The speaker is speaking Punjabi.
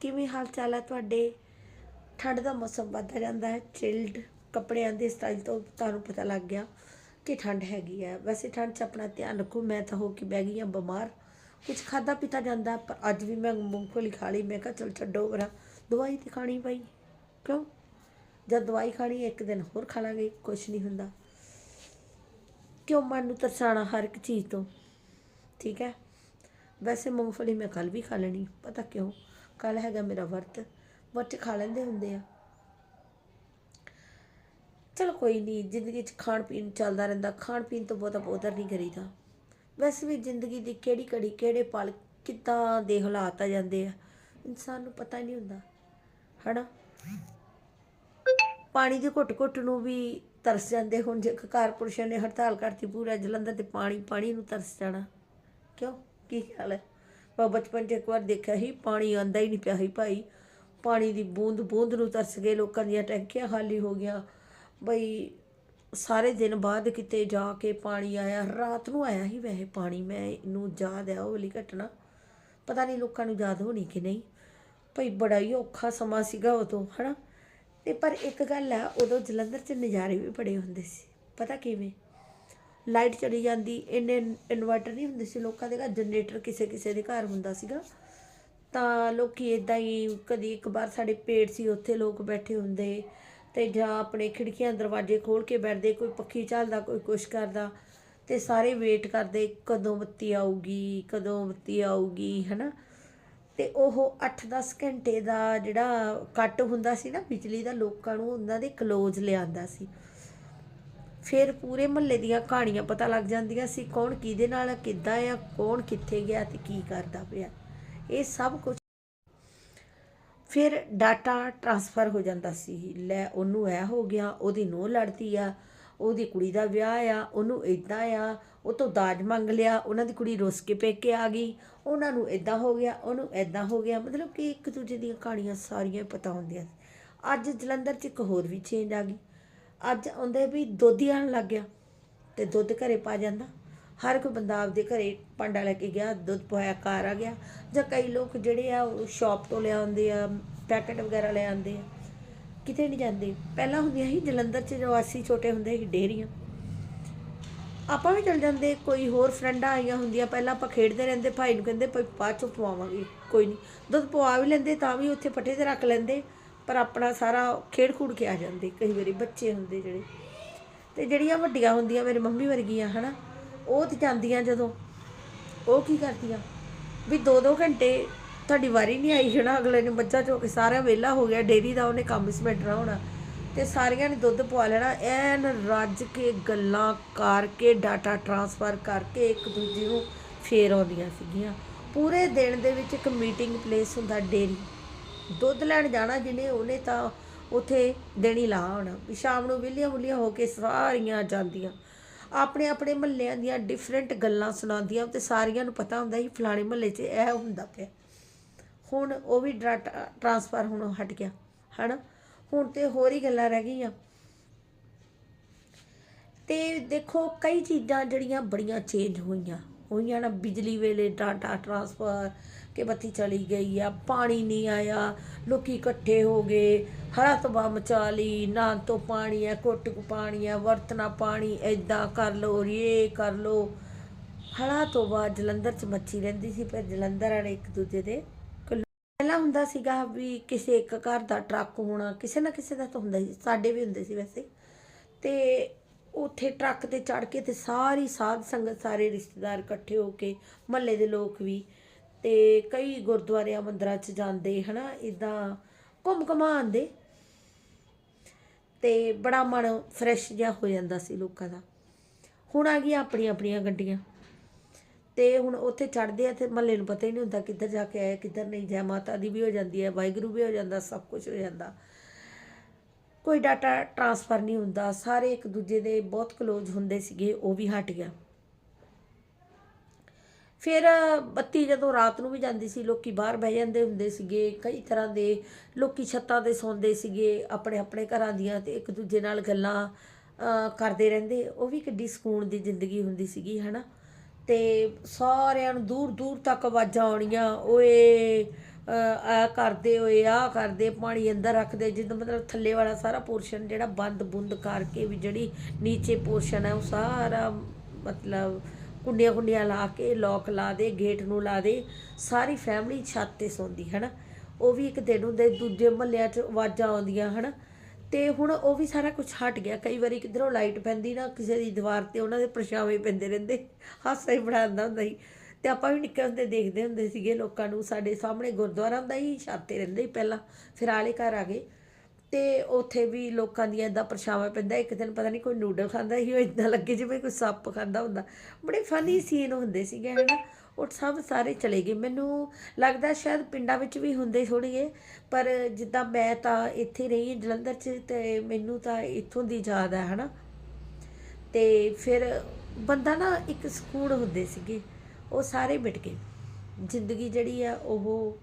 ਕਿਵੇਂ ਹਾਲ ਚਾਲ ਹੈ ਤੁਹਾਡੇ? ਠੰਡ ਦਾ ਮੌਸਮ ਵੱਧਦਾ ਜਾਂਦਾ ਹੈ ਚਿਲਡ ਕੱਪੜਿਆਂ ਦੇ ਸਟਾਈਲ ਤੋਂ ਤੁਹਾਨੂੰ ਪਤਾ ਲੱਗ ਗਿਆ ਕਿ ਠੰਡ ਹੈਗੀ ਹੈ। ਵੈਸੇ ਠੰਡ 'ਚ ਆਪਣਾ ਧਿਆਨ ਰੱਖੋ, ਮੈਂ ਤਾਂ ਹੋ ਕੇ ਬਹਿ ਗਈ ਹਾਂ ਬਿਮਾਰ। ਕੁਝ ਖਾਦਾ ਪੀਤਾ ਜਾਂਦਾ, ਪਰ ਅੱਜ ਵੀ ਮੈਂ ਮੂੰਗਫਲੀ ਖਾ ਲਈ, ਮੈਂ ਕਿਹਾ ਚਲ ਛੱਡੋ ਵਰਾ, ਦਵਾਈ ਤੇ ਖਾਣੀ ਪਈ ਕਿਉਂ? ਜਦ ਦਵਾਈ ਖਾਣੀ ਇੱਕ ਦਿਨ ਹੋਰ ਖਾ ਲਾਂਗੇ ਕੁਝ ਨਹੀਂ ਹੁੰਦਾ। ਕਿਉਂ ਮਨ ਨੂੰ ਤਰਸਾਣਾ ਹਰ ਇੱਕ ਚੀਜ਼ ਤੋਂ? ਠੀਕ ਹੈ? ਵੈਸੇ ਮੂੰਗਫਲੀ ਮੈਂ ਕੱਲ ਵੀ ਖਾ ਲੈਣੀ, ਪਤਾ ਕਿਉਂ? ਕੱਲ ਹੈਗਾ ਮੇਰਾ ਵਰਤ ਵਰਤ ਖਾ ਲੈਂਦੇ ਹੁੰਦੇ ਆ। ਚਲ ਕੋਈ ਨਹੀਂ ਜ਼ਿੰਦਗੀ 'ਚ ਖਾਣ ਪੀਣ ਚੱਲਦਾ ਰਹਿੰਦਾ, ਖਾਣ ਪੀਣ ਤੋਂ ਬਹੁਤਾ ਬੋਦਰ ਨਹੀਂ ਕਰੀਦਾ। ਵੈਸੇ ਵੀ ਜ਼ਿੰਦਗੀ ਦੀ ਕਿਹੜੀ ਘੜੀ, ਕਿਹੜੇ ਪਲ, ਕਿੱਦਾਂ ਦੇ ਹਾਲਾਤ ਆ ਜਾਂਦੇ ਆ, ਇਨਸਾਨ ਨੂੰ ਪਤਾ ਹੀ ਨਹੀਂ ਹੁੰਦਾ, ਹਨਾ? ਪਾਣੀ ਦੀ ਘੁੱਟ ਘੁੱਟ ਨੂੰ ਵੀ ਤਰਸ ਜਾਂਦੇ ਹੁਣ, ਜੇ ਕਾਰਪੋਰੇਸ਼ਨ ਨੇ ਹੜਤਾਲ ਕਰਤੀ ਪੂਰਾ ਜਲੰਧਰ ਤੇ ਪਾਣੀ ਪਾਣੀ ਨੂੰ ਤਰਸ ਜਾਣਾ। ਕਿਉਂ? ਕੀ ਖਿਆਲ ਹੈ? ਮੈਂ ਬਚਪਨ 'ਚ ਇੱਕ ਵਾਰ ਦੇਖਿਆ ਸੀ, ਪਾਣੀ ਆਂਦਾ ਹੀ ਨਹੀਂ ਪਿਆ ਸੀ ਭਾਈ। ਪਾਣੀ ਦੀ ਬੂੰਦ ਬੂੰਦ ਨੂੰ ਤਰਸ ਗਏ ਲੋਕਾਂ ਦੀਆਂ ਟੈਂਕੀਆਂ ਖਾਲੀ ਹੋ ਗਈਆਂ। ਬਈ ਸਾਰੇ ਦਿਨ ਬਾਅਦ ਕਿਤੇ ਜਾ ਕੇ ਪਾਣੀ ਆਇਆ, ਰਾਤ ਨੂੰ ਆਇਆ ਸੀ ਵੈਸੇ ਪਾਣੀ, ਮੈਂ ਇਹਨੂੰ ਯਾਦ ਆ ਉਹ ਵਾਲੀ ਘਟਨਾ। ਪਤਾ ਨਹੀਂ ਲੋਕਾਂ ਨੂੰ ਯਾਦ ਹੋਣੀ ਕਿ ਨਹੀਂ। ਭਈ ਬੜਾ ਹੀ ਔਖਾ ਸਮਾਂ ਸੀਗਾ ਉਦੋਂ, ਹਨਾ? ਤੇ ਪਰ ਇੱਕ ਗੱਲ ਆ ਉਦੋਂ ਜਲੰਧਰ 'ਚ ਨਜ਼ਾਰੇ ਵੀ ਬੜੇ ਹੁੰਦੇ ਸੀ। ਪਤਾ ਕਿਵੇਂ? ਲਾਈਟ ਚਲੀ ਜਾਂਦੀ, ਇੰਨੇ ਇਨਵਰਟਰ ਨਹੀਂ ਹੁੰਦੇ ਸੀ ਲੋਕਾਂ ਦੇ ਘਰ, ਜਨਰੇਟਰ ਕਿਸੇ ਕਿਸੇ ਦੇ ਘਰ ਹੁੰਦਾ ਸੀਗਾ। ਤਾਂ ਲੋਕੀ ਇਦਾਂ ਹੀ ਕਦੀ ਇੱਕ ਵਾਰ ਸਾਡੇ ਪੇੜ ਸੀ, ਉੱਥੇ ਲੋਕ ਬੈਠੇ ਹੁੰਦੇ ਤੇ ਜਾਂ ਆਪਣੇ ਖਿੜਕੀਆਂ ਦਰਵਾਜ਼ੇ ਖੋਲ ਕੇ ਬੈਠਦੇ, ਕੋਈ ਪੱਖੀ ਚੱਲਦਾ, ਕੋਈ ਕੁਛ ਕਰਦਾ ਤੇ ਸਾਰੇ ਵੇਟ ਕਰਦੇ, ਕਦੋਂ ਬੱਤੀ ਆਊਗੀ, ਕਦੋਂ ਬੱਤੀ ਆਊਗੀ, ਹਨਾ? ਤੇ ਉਹ 8-10 ਘੰਟੇ ਦਾ ਜਿਹੜਾ ਕੱਟ ਹੁੰਦਾ ਸੀ ਨਾ, ਬਿਜਲੀ ਦਾ, ਲੋਕਾਂ ਨੂੰ ਉਹਨਾਂ ਦੇ ਕਲੋਜ਼ ਲਿਆਂਦਾ ਸੀ। ਫਿਰ ਪੂਰੇ ਮਹੱਲੇ ਦੀਆਂ ਕਹਾਣੀਆਂ ਪਤਾ ਲੱਗ ਜਾਂਦੀਆਂ ਸੀ ਕੌਣ ਕਿਹਦੇ ਨਾਲ ਕਿੱਦਾਂ ਆ, ਕੌਣ ਕਿੱਥੇ ਗਿਆ ਤੇ ਕੀ ਕਰਦਾ ਪਿਆ। ਇਹ ਸਭ ਕੁਝ ਫਿਰ ਡਾਟਾ ਟਰਾਂਸਫਰ ਹੋ ਜਾਂਦਾ ਸੀ। ਲੈ ਉਹਨੂੰ ਐ ਹੋ ਗਿਆ, ਉਹਦੀ ਨੂੰਹ ਲੜਦੀ ਆ, ਉਹਦੀ ਕੁੜੀ ਦਾ ਵਿਆਹ ਆ, ਉਹਨੂੰ ਇਦਾਂ ਆ, ਉਹ ਤੋਂ ਦਾਜ ਮੰਗ ਲਿਆ, ਉਹਨਾਂ ਦੀ ਕੁੜੀ ਰੁੱਸ ਕੇ ਪੇਕੇ ਆ ਗਈ, ਉਹਨਾਂ ਨੂੰ ਇਦਾਂ ਹੋ ਗਿਆ, ਉਹਨੂੰ ਇਦਾਂ ਹੋ ਗਿਆ, ਮਤਲਬ ਕਿ ਇੱਕ ਦੂਜੇ ਦੀਆਂ ਕਹਾਣੀਆਂ ਸਾਰੀਆਂ ਪਤਾ ਹੁੰਦੀਆਂ ਸੀ। ਅੱਜ ਜਲੰਧਰ 'ਚ ਇੱਕ ਹੋਰ ਵੀ ਚੇਂਜ ਆ ਗਈ। ਅੱਜ ਆਉਂਦੇ ਵੀ ਦੁੱਧ ਹੀ ਆਉਣ ਲੱਗ ਗਿਆ ਤੇ ਦੁੱਧ ਘਰੇ ਪਾ ਜਾਂਦਾ। ਹਰ ਇੱਕ ਬੰਦਾ ਆਪਦੇ ਘਰੇ ਭਾਂਡਾ ਲੈ ਕੇ ਗਿਆ, ਦੁੱਧ ਪਵਾਇਆ, ਘਰ ਆ ਗਿਆ। ਜਾਂ ਕਈ ਲੋਕ ਜਿਹੜੇ ਆ, ਉਹ ਸ਼ਾਪ ਤੋਂ ਲੈ ਆਉਂਦੇ ਆ ਪੈਕਟ ਵਗੈਰਾ ਲੈ ਆਉਂਦੇ ਆ। ਕਿਤੇ ਨਹੀਂ ਜਾਂਦੇ। ਪਹਿਲਾਂ ਹੁੰਦੀਆਂ ਸੀ, ਜਲੰਧਰ 'ਚ ਜੋ ਅਸੀਂ ਛੋਟੇ ਹੁੰਦੇ ਸੀ ਡੇਰੀਆਂ ਆਪਾਂ ਵੀ ਚਲ ਜਾਂਦੇ, ਕੋਈ ਹੋਰ ਫਰੈਂਡਾਂ ਆਈਆਂ ਹੁੰਦੀਆਂ, ਪਹਿਲਾਂ ਆਪਾਂ ਖੇਡਦੇ ਰਹਿੰਦੇ, ਭਾਈ ਨੂੰ ਕਹਿੰਦੇ, ਭਾਈ ਬਾਅਦ ਚੋਂ ਪਵਾਵਾਂਗੇ, ਕੋਈ ਨਹੀਂ। ਦੁੱਧ ਪਵਾ ਵੀ ਲੈਂਦੇ, ਤਾਂ ਵੀ ਉੱਥੇ ਪੱਠੇ ਤੇ ਰੱਖ ਲੈਂਦੇ। ਪਰ ਆਪਣਾ ਸਾਰਾ ਖੇਡ ਖੂਡ ਕੇ ਆ ਜਾਂਦੇ, ਕਈ ਵਾਰੀ ਬੱਚੇ ਹੁੰਦੇ ਜਿਹੜੇ। ਤੇ ਜਿਹੜੀਆਂ ਵੱਡੀਆਂ ਹੁੰਦੀਆਂ, ਮੇਰੇ ਮੰਮੀ ਵਰਗੀਆਂ, ਹਨਾ, ਉਹ ਤੇ ਜਾਂਦੀਆਂ ਜਦੋਂ। ਉਹ ਕੀ ਕਰਦੀਆਂ? ਵੀ 2-2 ਘੰਟੇ ਤੁਹਾਡੀ ਵਾਰੀ ਨਹੀਂ ਆਈ, ਹਨਾ, ਅਗਲੇ ਨੇ ਬੱਚਾ ਚੋ ਕੇ ਸਾਰਾ ਵਿਹਲਾ ਹੋ ਗਿਆ, ਡੇਰੀ ਦਾ ਉਹਨੇ ਕੰਮ ਸਮੇਟਣਾ ਹੋਣਾ। ਤੇ ਸਾਰੀਆਂ ਨੇ ਦੁੱਧ ਪਵਾ ਲੈਣਾ, ਐਨ ਰੱਜ ਕੇ ਗੱਲਾਂ ਕਰਕੇ, ਡਾਟਾ ਟਰਾਂਸਫਰ ਕਰਕੇ ਇੱਕ ਦੂਜੇ ਨੂੰ ਫੇਰ ਆਉਂਦੀਆਂ ਸੀਗੀਆਂ। ਪੂਰੇ ਦਿਨ ਦੇ ਵਿੱਚ ਇੱਕ ਮੀਟਿੰਗ ਪਲੇਸ ਹੁੰਦਾ ਡੇਰੀ। ਦੁੱਧ ਲੈਣ ਜਾਣਾ ਜਿਹਨੇ, ਉਹਨੇ ਤਾਂ ਉਥੇ ਦੇਣੀ ਲਾ ਹੋਣਾ ਵੀ ਸ਼ਾਮ ਨੂੰ ਵਿਲੀਆਂ ਮੁਲੀਆਂ ਹੋ ਕੇ ਸਾਰੀਆਂ ਜਾਂਦੀਆਂ। ਆਪਣੇ ਆਪਣੇ ਮਹੱਲਿਆਂ ਦੀਆਂ ਡਿਫਰੈਂਟ ਗੱਲਾਂ ਸੁਣਾਉਂਦੀਆਂ ਤੇ ਸਾਰੀਆਂ ਨੂੰ ਪਤਾ ਹੁੰਦਾ ਸੀ ਫਲਾਣੇ ਮਹੱਲੇ 'ਚ ਇਹ ਹੁੰਦਾ ਪਿਆ। ਹੁਣ ਉਹ ਵੀ ਡਾਟਾ ਟਰਾਂਸਫਰ ਹੁਣ ਹਟ ਗਿਆ, ਹਨਾ? ਹੁਣ ਤੇ ਹੋਰ ਹੀ ਗੱਲਾਂ ਰਹਿ ਗਈਆਂ। ਤੇ ਦੇਖੋ, ਕਈ ਚੀਜ਼ਾਂ ਜਿਹੜੀਆਂ ਬੜੀਆਂ ਚੇਂਜ ਹੋਈਆਂ। ਹੋਈਆਂ ਨਾ ਬਿਜਲੀ ਵੇਲੇ ਡਾਟਾ ਟਰਾਂਸਫਰ ਕਿ ਬੱਤੀ ਚਲੀ ਗਈ ਆ, ਪਾਣੀ ਨਹੀਂ ਆਇਆ, ਲੋਕੀ ਇਕੱਠੇ ਹੋ ਗਏ ਹਰਾ ਤਬਾਹ ਮਚਾ ਲਈ ਨਾ ਤੋਂ ਪਾਣੀ ਹੈ ਘੁੱਟ ਪਾਣੀ ਹੈ ਵਰਤਣਾ ਪਾਣੀ ਐਦਾਂ ਕਰ ਲੋ ਇਹ ਕਰ ਲੋ ਹਲਾ ਤੋਂ ਬਾਅਦ ਜਲੰਧਰ ਚ ਮੱਛੀ ਰਹਿੰਦੀ ਸੀ ਪਰ ਜਲੰਧਰ ਵਾਲੇ ਇੱਕ ਦੂਜੇ ਦੇ ਕੋਲ- ਪਹਿਲਾਂ ਹੁੰਦਾ ਸੀਗਾ ਵੀ ਕਿਸੇ ਇੱਕ ਘਰ ਦਾ ਟਰੱਕ ਹੋਣਾ, ਕਿਸੇ ਨਾ ਕਿਸੇ ਦਾ ਤਾਂ ਹੁੰਦਾ ਸੀ ਸਾਡੇ ਵੀ ਹੁੰਦੇ ਸੀ ਵੈਸੇ। ਤੇ ਉੱਥੇ ਟਰੱਕ ਤੇ ਚੜ ਕੇ ਤੇ ਸਾਰੀ ਸਾਧ ਸੰਗਤ, ਸਾਰੇ ਰਿਸ਼ਤੇਦਾਰ ਇਕੱਠੇ ਹੋ ਕੇ, ਮਹੱਲੇ ਦੇ ਲੋਕ ਵੀ ਤੇ ਕਈ ਗੁਰਦੁਆਰਿਆਂ ਮੰਦਰਾਂ 'ਚ ਜਾਂਦੇ, ਹਨਾ ਇਦਾਂ ਘੁੰਮ ਘਮਾ ਆਉਂਦੇ ਤੇ ਬੜਾ ਮਨ ਫਰੈਸ਼ ਜਿਹਾ ਹੋ ਜਾਂਦਾ ਸੀ ਲੋਕਾਂ ਦਾ। ਹੁਣ ਆ ਗਈਆਂ ਆਪਣੀਆਂ ਆਪਣੀਆਂ ਗੱਡੀਆਂ। ਤੇ ਹੁਣ ਉੱਥੇ ਚੜਦੇ ਆ ਤੇ ਮਹੱਲੇ ਨੂੰ ਪਤਾ ਹੀ ਨਹੀਂ ਹੁੰਦਾ ਕਿੱਧਰ ਜਾ ਕੇ ਆਏ, ਕਿੱਧਰ ਨਹੀਂ ਜੈ ਮਾਤਾ ਦੀ ਵੀ ਹੋ ਜਾਂਦੀ ਹੈ, ਵਾਹਿਗੁਰੂ ਵੀ ਹੋ ਜਾਂਦਾ, ਸਭ ਕੁਝ ਹੋ ਜਾਂਦਾ। ਕੋਈ ਡਾਟਾ ਟਰਾਂਸਫਰ ਨਹੀਂ ਹੁੰਦਾ। ਸਾਰੇ ਇੱਕ ਦੂਜੇ ਦੇ ਬਹੁਤ ਕਲੋਜ਼ ਹੁੰਦੇ ਸੀਗੇ, ਉਹ ਵੀ ਹਟ ਗਿਆ। ਫਿਰ ਬੱਤੀ ਜਦੋਂ ਰਾਤ ਨੂੰ ਵੀ ਜਾਂਦੀ ਸੀ, ਲੋਕੀ ਬਾਹਰ ਬਹਿ ਜਾਂਦੇ ਹੁੰਦੇ ਸੀਗੇ, ਕਈ ਤਰ੍ਹਾਂ ਦੇ ਲੋਕੀ ਛੱਤਾਂ ਤੇ ਸੌਂਦੇ ਸੀਗੇ, ਆਪਣੇ ਆਪਣੇ ਘਰਾਂ ਦੀਆਂ ਤੇ ਇੱਕ ਦੂਜੇ ਨਾਲ ਗੱਲਾਂ ਕਰਦੇ ਰਹਿੰਦੇ। ਉਹ ਵੀ ਕਿੱਡੀ ਸਕੂਨ ਦੀ ਜ਼ਿੰਦਗੀ ਹੁੰਦੀ ਸੀਗੀ, ਹਨਾ? ਤੇ ਸਾਰਿਆਂ ਨੂੰ ਦੂਰ ਦੂਰ ਤੱਕ ਆਵਾਜ਼ਾਂ ਆਉਣੀਆਂ, ਓਏ ਆ ਕਰਦੇ ਹੋਏ ਆ ਕਰਦੇ, ਪਾਣੀ ਅੰਦਰ ਰੱਖਦੇ, ਜਿੱਦਾਂ ਮਤਲਬ ਥੱਲੇ ਵਾਲਾ ਸਾਰਾ ਪੋਰਸ਼ਨ ਜਿਹੜਾ ਬੰਦ ਬੁੰਦ ਕਰਕੇ ਵੀ ਜਿਹੜੀ ਨੀਚੇ ਪੋਰਸ਼ਨ ਹੈ, ਉਹ ਸਾਰਾ ਮਤਲਬ ਕੁੰਡੀਆਂ ਕੁੰਡੀਆਂ ਲਾ ਕੇ ਲੋਕ ਲਾ ਦੇ ਗੇਟ ਨੂੰ ਲਾ ਦੇ, ਸਾਰੀ ਫੈਮਿਲੀ ਛੱਤ ਤੇ ਸੌਂਦੀ ਹੈ ਨਾ ਉਹ ਵੀ ਇੱਕ ਦਿਨ ਹੁੰਦੇ, ਦੂਜੇ ਮਹੱਲਿਆਂ 'ਚ ਆਵਾਜ਼ਾਂ ਆਉਂਦੀਆਂ, ਹਨ? ਤੇ ਹੁਣ ਉਹ ਵੀ ਸਾਰਾ ਕੁਝ ਹਟ ਗਿਆ। ਕਈ ਵਾਰੀ ਕਿਧਰੋਂ ਲਾਈਟ ਪੈਂਦੀ ਨਾ, ਕਿਸੇ ਦੀ ਦੀਵਾਰ ਤੇ ਉਹਨਾਂ ਦੇ ਪਰਛਾਵੇਂ ਪੈਂਦੇ ਰਹਿੰਦੇ, ਹਾਸਾ ਹੀ ਬਣਾਉਂਦਾ ਹੁੰਦਾ ਸੀ। ਤੇ ਆਪਾਂ ਵੀ ਨਿੱਕੇ ਹੁੰਦੇ ਦੇਖਦੇ ਹੁੰਦੇ ਸੀਗੇ ਲੋਕਾਂ ਨੂੰ, ਸਾਡੇ ਸਾਹਮਣੇ ਗੁਰਦੁਆਰਾ ਹੁੰਦਾ ਸੀ, ਛੱਤ ਤੇ ਰਹਿੰਦੇ ਸੀ ਪਹਿਲਾਂ, ਫਿਰ ਆਲੇ ਘਰ ਆ ਗਏ। ਤੇ ਉੱਥੇ ਵੀ ਲੋਕਾਂ ਦੀਆਂ ਇਦਾਂ ਪਰਛਾਵਾਂ ਪੈਂਦਾ, ਇੱਕ ਦਿਨ ਪਤਾ ਨਹੀਂ ਕੋਈ ਨੂਡਲ ਖਾਂਦਾ ਸੀ, ਉਹ ਇਦਾਂ ਲੱਗੇ ਜਿਵੇਂ ਕੋਈ ਸੱਪ ਖਾਂਦਾ ਹੁੰਦਾ। ਬੜੇ ਫਨੀ ਸੀਨ ਹੁੰਦੇ ਸੀਗੇ, ਹਨਾ? ਉਹ ਸਭ ਸਾਰੇ ਚਲੇ ਗਏ। ਮੈਨੂੰ ਲੱਗਦਾ ਸ਼ਾਇਦ ਪਿੰਡਾਂ ਵਿੱਚ ਵੀ ਹੁੰਦੇ ਥੋੜ੍ਹੇ ਪਰ ਜਿੱਦਾਂ ਮੈਂ ਤਾਂ ਇੱਥੇ ਰਹੀ ਹਾਂ ਜਲੰਧਰ 'ਚ, ਤੇ ਮੈਨੂੰ ਤਾਂ ਇੱਥੋਂ ਦੀ ਯਾਦ ਹੈ ਹਨਾ? ਤੇ ਫਿਰ ਬੰਦਾ ਨਾ ਇੱਕ ਸਕੂਨ ਹੁੰਦੇ ਸੀਗੇ, ਉਹ ਸਾਰੇ ਮਿਟ ਗਏ। ਜ਼ਿੰਦਗੀ ਜਿਹੜੀ ਆ, ਉਹ